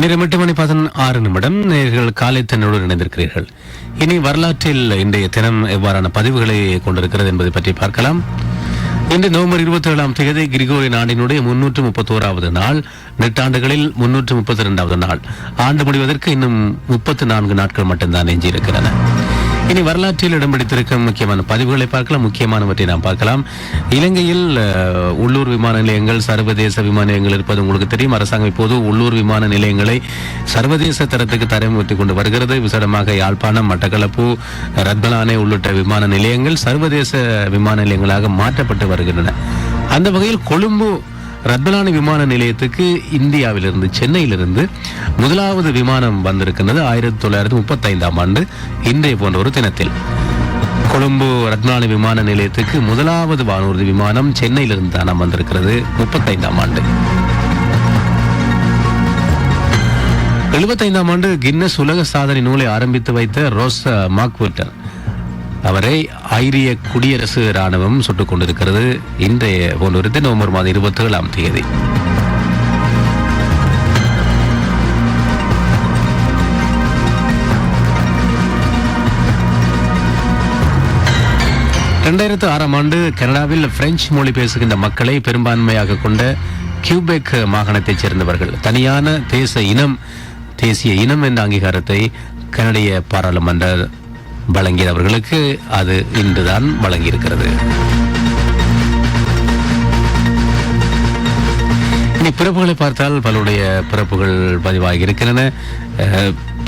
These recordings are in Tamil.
நேரம் எட்டு மணி பதினாறு நிமிடம். நேர்கள் காலை தன்னோடு இணைந்திருக்கிறீர்கள். இனி வரலாற்றில் இன்றைய தினம் எவ்வாறான பதிவுகளை கொண்டிருக்கிறது என்பதை பற்றி பார்க்கலாம். இன்று நவம்பர் இருபத்தி ஏழாம் தேதி கிரிகோரி நாடினுடைய முன்னூற்று முப்பத்தோராவது நாள் நெட்டாண்டுகளில் முன்னூற்று முப்பத்தி இரண்டாவது நாள். ஆண்டு முடிவதற்கு இன்னும் முப்பத்தி நான்கு நாட்கள் மட்டும்தான் எஞ்சியிருக்கின்றன இனி வரலாற்றில் இடம் பிடித்திருக்கும் முக்கியமான பதிவுகளை பார்க்கலாம். முக்கியமானவற்றை நாம் பார்க்கலாம். இலங்கையில் உள்ளூர் விமான நிலையங்கள் சர்வதேச விமான நிலையங்கள் இருப்பது உங்களுக்கு தெரியும். அரசாங்கம் இப்போது உள்ளூர் விமான நிலையங்களை சர்வதேச தரத்துக்கு தரம் கொண்டு வருகிறது. விசேடமாக யாழ்ப்பாணம் மட்டக்களப்பு ரத்பலானை உள்ளிட்ட விமான நிலையங்கள் சர்வதேச விமான நிலையங்களாக மாற்றப்பட்டு வருகின்றன. அந்த வகையில் கொழும்பு ரத்பலானி விமான நிலையத்துக்கு இந்தியாவிலிருந்து சென்னையிலிருந்து முதலாவது விமானம் வந்திருக்கின்றது ஆயிரத்தி தொள்ளாயிரத்தி முப்பத்தைந்தாம் ஆண்டு இன்றைய போன்ற ஒரு தினத்தில். கொழும்பு ரத்னானி விமான நிலையத்துக்கு முதலாவது வானூர்தி விமானம் சென்னையிலிருந்து தானம் வந்திருக்கிறது முப்பத்தைந்தாம் ஆண்டு. எழுபத்தைந்தாம் ஆண்டு கின்னஸ் உலக சாதனை நூலை ஆரம்பித்து வைத்த ரோஸ் மாக்வர்டன் அவரை ஐரிய குடியரசு ராணுவம் சுட்டுக் கொண்டிருக்கிறது. இன்றைய போன்றொரு நவம்பர் மாதம் இருபத்தி ஏழாம் தேதி. இரண்டாயிரத்து ஆறாம் ஆண்டு கனடாவில் பிரெஞ்சு மொழி பேசுகின்ற மக்களை பெரும்பான்மையாக கொண்ட கியூபெக் மாகாணத்தைச் சேர்ந்தவர்கள். தனியான தேச இனம் தேசிய இனம் என்ற அங்கீகாரத்தை கனடிய பாராளுமன்ற வழங்கியவர்களுக்கு அது இன்றுதான் வழங்கியிருக்கிறது. இனி பிறப்புகளை பார்த்தால் பலருடைய பிறப்புகள் பதிவாகி இருக்கின்றன.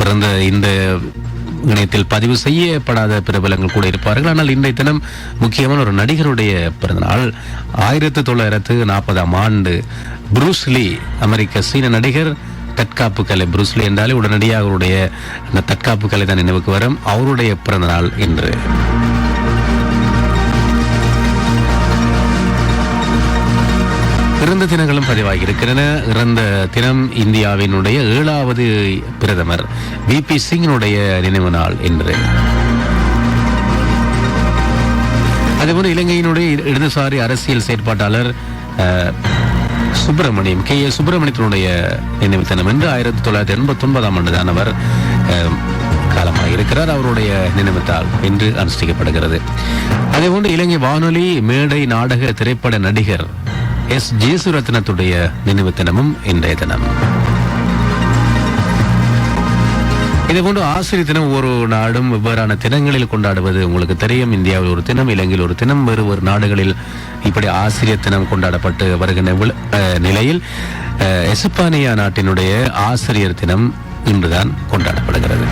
பிறந்த இந்த இணையத்தில் பதிவு செய்யப்படாத பிரபலங்கள் கூட இருப்பார்கள். ஆனால் இன்றைய தினம் முக்கியமான ஒரு நடிகருடைய பிறந்தநாள் ஆயிரத்தி தொள்ளாயிரத்து நாற்பதாம் ஆண்டு புரூஸ்லி அமெரிக்க சீன நடிகர் தற்காப்பு கலை புருஸ்லி என்றாலே உடனடியாக அவருடைய அந்த தற்காப்பு கலை தான் நினைவுக்கு வரும். அவருடைய பிறந்த நாள் இன்று. இறந்த தினங்களும் பதிவாகி இருக்கின்றன. இறந்த தினம் இந்தியாவினுடைய ஏழாவது பிரதமர் வி. பி. சிங்கினுடைய நினைவு நாள் என்று அதேபோல இலங்கையினுடைய இடதுசாரி அரசியல் செயற்பாட்டாளர் அஹ், சுப்பிரமணியம் கே. ஏ சுப்பிரமணியத்தினுடைய நினைவு தினம் என்று ஆயிரத்தி தொள்ளாயிரத்தி எண்பத்தி ஒன்பதாம் ஆண்டு அஹ், காலமாக இருக்கிறார். அவருடைய நினைவுத்தால் இன்று அனுஷ்டிக்கப்படுகிறது. அதேபோன்று இலங்கை வானொலி மேடை நாடக திரைப்பட நடிகர் எஸ். ஜேசுரத்னத்துடைய நினைவு தினமும் இன்றைய தினம். இதேபோன்று ஆசிரியர் தினம் ஒரு நாடும் வெவ்வேறான தினங்களில் கொண்டாடுவது உங்களுக்கு தெரியும். இந்தியாவில் ஒரு தினம் இலங்கையில் ஒரு தினம் வேறு ஒரு நாடுகளில் இப்படி ஆசிரியர் தினம் கொண்டாடப்பட்டு வருகின்ற நிலையில் எசுப்பானியா நாட்டினுடைய ஆசிரியர் தினம் இன்றுதான் கொண்டாடப்படுகிறது.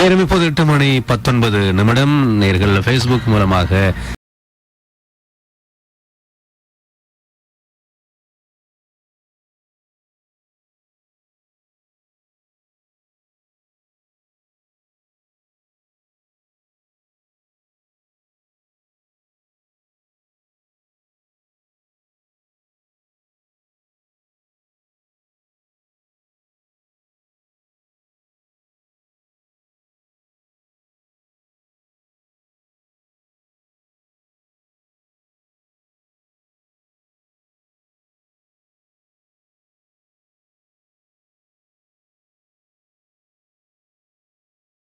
நேரம் இப்போது எட்டு மணி பத்தொன்பது நிமிடம். நேர்கள் ஃபேஸ்புக் மூலமாக